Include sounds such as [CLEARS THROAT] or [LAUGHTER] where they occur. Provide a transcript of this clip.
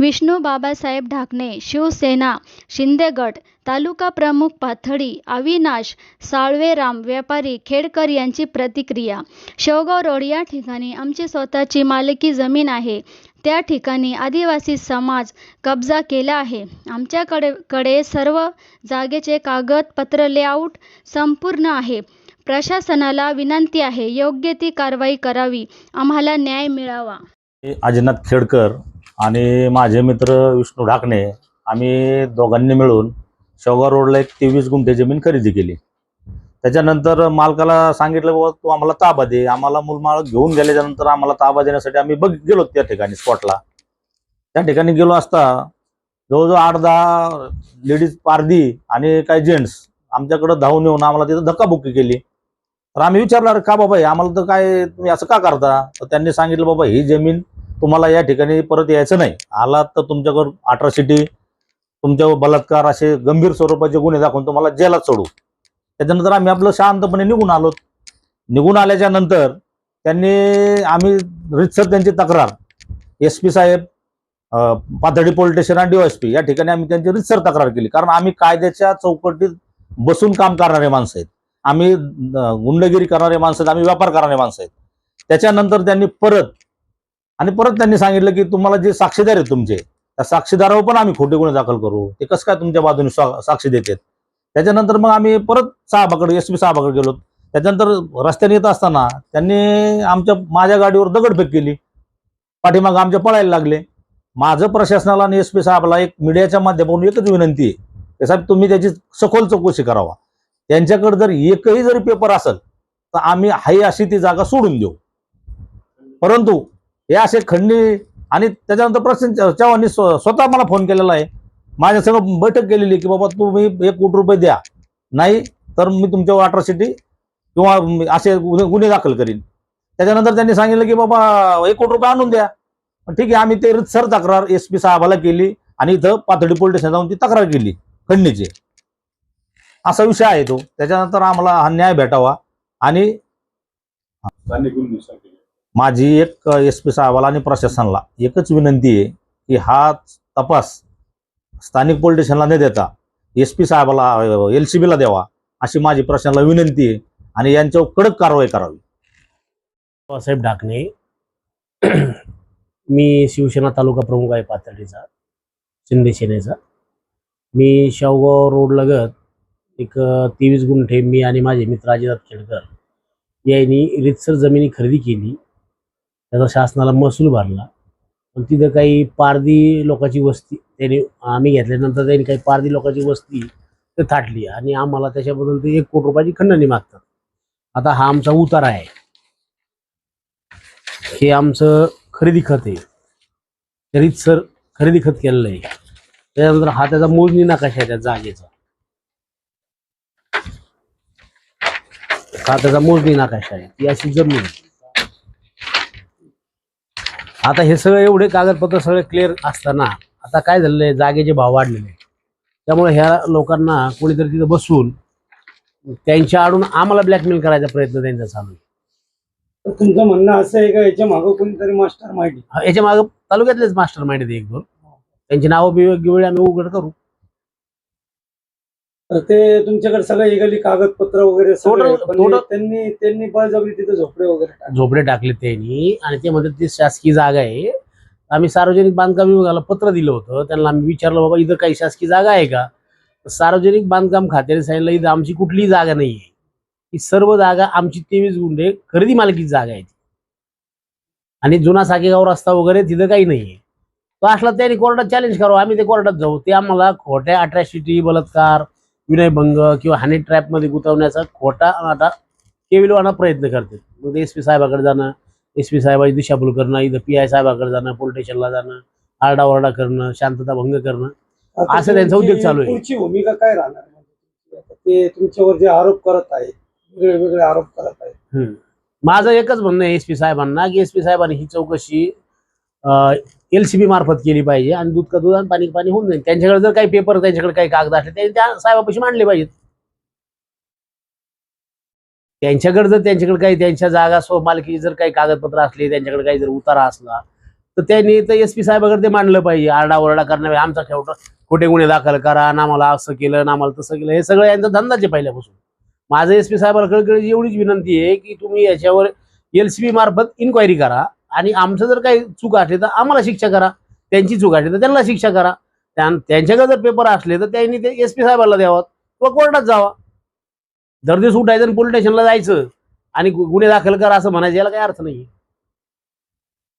विष्णू बाबासाहेब ढाकणे शिवसेना शिंदेगड तालुका प्रमुख पाथडी अविनाश साळवेराम व्यापारी खेडकर यांची प्रतिक्रिया. शेवगाव रोड या ठिकाणी आमची स्वतःची मालकी जमीन आहे. त्या ठिकाणी आदिवासी समाज कब्जा केला आहे. आमच्याकडे कडे सर्व जागेचे कागदपत्र लेआउट संपूर्ण आहे. प्रशासनाला विनंती आहे योग्य ती कारवाई करावी. आम्हाला न्याय मिळावा. मी खेडकर आणि माझे मित्र विष्णू ढाकणे आम्ही दोघांनी मिळून शेवगाव रोडला एक तेवीस गुंठे जमीन खरेदी केली. त्याच्यानंतर मालकाला सांगितलं बाबा तू आम्हाला ताबा दे. आम्हाला मुलमाळ घेऊन गेल्याच्यानंतर आम्हाला ताबा देण्यासाठी आम्ही बघ गेलो त्या ठिकाणी स्पॉटला त्या ठिकाणी गेलो असता जवळजवळ आठ दहा लेडीज पारदी आणि काही जेंट्स आमच्याकडं धावून येऊन आम्हाला तिथं धक्काबुक्की केली. तर आम्ही विचारलं "अरे का बाबा हे? आम्हाला तर काय तुम्ही असं का करता? तर त्यांनी सांगितलं बाबा ही जमीन तुम्हाला या ठिकाणी परत यायचं नाही. आलात तर तुमच्याकडं अट्रॉसिटी तुमच्यावर बलात्कार असे गंभीर स्वरूपाचे गुन्हे दाखवून तुम्हाला जेलात सोडू. त्याच्यानंतर आम्ही आपलं शांतपणे निघून आलो निघून आल्याच्यानंतर त्यांनी आम्ही रितसर त्यांची तक्रार. एस पी साहेब पाथडी पोलीस स्टेशन आणि डीवायसपी या ठिकाणी आम्ही त्यांची रितसर तक्रार केली. कारण आम्ही कायद्याच्या चौकटीत बसून काम करणारे माणसं आहेत. आम्ही गुंडगिरी करणारे माणसं आहेत आम्ही व्यापार करणारे माणसं आहेत. त्याच्यानंतर त्यांनी परत आणि परत त्यांनी सांगितलं की तुम्हाला जे साक्षीदार आहेत तुमचे त्या साक्षीदारावर पण आम्ही खोटे गुन्हे दाखल करू. ते कसं काय तुमच्या बाजूने साक्षी देतात? त्याच्यानंतर मग आम्ही परत साहेबाकडे एस पी साहेबाकडे गेलो. त्याच्यानंतर रस्त्याने येत असताना त्यांनी आमच्या माझ्या गाडीवर दगडफेक केली. पाठीमाग आमच्या पळायला लागले. माझं प्रशासनाला आणि एस पी साहेबाला एक मीडियाच्या माध्यमातून एकच विनंती आहे. की साहेब तुम्ही त्याची सखोल चौकशी करावा. त्यांच्याकडे जर एकही जरी पेपर असेल तर आम्ही हाही अशी ती जागा सोडून देऊ. परंतु हे असे खंडी आणि त्याच्यानंतर प्रश्न चव्हाणनी स्वतः मला फोन केलेला आहे. माझ्या सगळं बैठक केलेली की बाबा तुम्ही एक कोटी रुपये द्या. नाही तर मी तुमच्यावर अट्रॉसिटी किंवा असे गुन्हे दाखल करीन. त्याच्यानंतर त्यांनी सांगितलं की बाबा एक कोटी रुपये आणून द्या. ठीक आहे आम्ही ते सर तक्रार एस पी साहेबाला केली आणि इथं पाथडी पोलीस स्टेशन जाऊन ती तक्रार केली खंडणीची. असा विषय आहे तो. त्याच्यानंतर आम्हाला हा न्याय भेटावा आणि स्थानिक माझी एक एस पी साहेबाला आणि प्रशासनाला एकच विनंती आहे की हा तपास स्थानिक पोलीस स्टेशनला न देता एस पी साहेबाला एल सी बीला द्यावा अशी माझी प्रशासनाला विनंती आहे आणि यांच्यावर कडक कारवाई करावी. बाबासाहेब ढाकणे [CLEARS THROAT] मी शिवसेना तालुका प्रमुख आहे पाथर्डीचा शिंदे सेनेचा. मी शावगाव रोड लगत एक तेवीस गुंठे मी आणि माझे मित्र अजिनाथ खेडकर यांनी रितसर जमिनी खरेदी केली. त्याचा शासनाला महसूल भरला. पण तिथं काही पारधी लोकांची वस्ती त्यांनी आम्ही घेतल्यानंतर त्यांनी काही पारधी लोकांची वस्ती ते थाटली आणि आम्हाला त्याच्याबद्दल ते एक कोटी रुपयाची खंडणी मागतात. आता हा आमचा उतारा आहे. हे आमचं खरेदी खत आहे. खरीद सर खरेदी खत केलेलं आहे. त्याच्यानंतर हा त्याचा मोजणी नकाशा आहे त्या जागेचा. हा त्याचा मोजणी नकाशा आहे. ती अशी जमीन आहे. आता हे सगळे एवढे कागदपत्र सगळे क्लिअर असताना आता काय झालेलं आहे? जागेचे भाव वाढलेले त्यामुळे ह्या लोकांना कोणीतरी तिथं बसून त्यांच्या आडून आम्हाला ब्लॅकमेल करायचा प्रयत्न त्यांचा चालू आहे. तर तुमचं म्हणणं असं आहे का याच्या मागं कोणीतरी मास्टर माहिती याच्या मागे तालुक्यातलेच मास्टर माइंड आहेत एक दोन. त्यांची नावं बिवं वेळी आम्ही उघड करू. तर ते तुमच्याकडे सगळं इगली कागदपत्र वगैरे सगळं आहे. Total- पण total- त्यांनी त्यांनी बळजबरी तिथे झोपडे वगैरे टाकले. झोपडे टाकले त्यांनी. आणि ते म्हणतात ती शासकीय जागा आहे. आम्ही सार्वजनिक बांधकाम विभागाला पत्र दिलं होतं. त्यांना आम्ही विचारलं बाबा इथं काही शासकीय जागा आहे का? तर सार्वजनिक बांधकाम खात्याने सांगितलं इथं आमची कुठलीही जागा नाही आहे. ही सर्व जागा आमची तेवीस गुंठे खरेदी मालकीची जागा आहे ती. आणि जुना साकेगाव रस्ता वगैरे तिथं काही नाही आहे. तो असला त्यांनी कोर्टात चॅलेंज करावं. आम्ही ते कोर्टात जाऊ. ते आम्हाला खोट्या अट्रॅसिटी बलात्कार विनयभंग किंवा हानी ट्रॅपमध्ये गुंतवण्याचा खोटा आता केविलवाना प्रयत्न करते. मग एस पी साहेबाकडे जाणं एस पी साहेबाची दिशाभूल करणं इथं पी आय साहेबाकडे जाणं पोलीस स्टेशनला जाणं आरडाओरडा करणं शांतता भंग करणं. असं त्यांचा तुमची उद्योग चालू आहे. पुढची भूमिका काय राहणार? ते तुमच्यावर जे आरोप करत आहेत वेगळे वेगळे आरोप करत आहेत. माझं एकच म्हणणं आहे एस पी साहेबांना की एस पी साहेबांनी ही चौकशी एल सी बी मार्फत केली पाहिजे आणि दूध का दूध आणि पाणी पाणी होऊन जाईल. त्यांच्याकडे जर काही पेपर त्यांच्याकडे काही कागद असले त्यांनी त्या साहेबापाशी मांडले पाहिजेत. त्यांच्याकडे जर त्यांच्याकडे काही त्यांच्या जागा स्व मालकीची जर काही कागदपत्र असले त्यांच्याकडे काही जर उतारा असला तर त्यांनी तर एस पी साहेबाकडे ते मांडलं पाहिजे. आरडाओरडा करणार आमचा खेवटा खोटे गुन्हे दाखल करा ना मला असं केलं ना मला तसं केलं हे सगळं यांचा धंदाच आहे पहिल्यापासून. माझं एस पी साहेबाला एवढीच विनंती आहे की तुम्ही याच्यावर एल सी बी मार्फत इन्क्वायरी करा. आणि आमचं जर काही चूक असली तर आम्हाला शिक्षा करा. त्यांची चूक असली तर त्यांना शिक्षा करा. त्यांच्याकडे जर पेपर असले तर त्यांनी ते एस पी साहेबाला द्यावं किंवा कोर्टात जावा. दर्दी सुटायचं आणि पोलीस स्टेशनला जायचं आणि गुन्हे दाखल करा असं म्हणायचं याला काही अर्थ नाही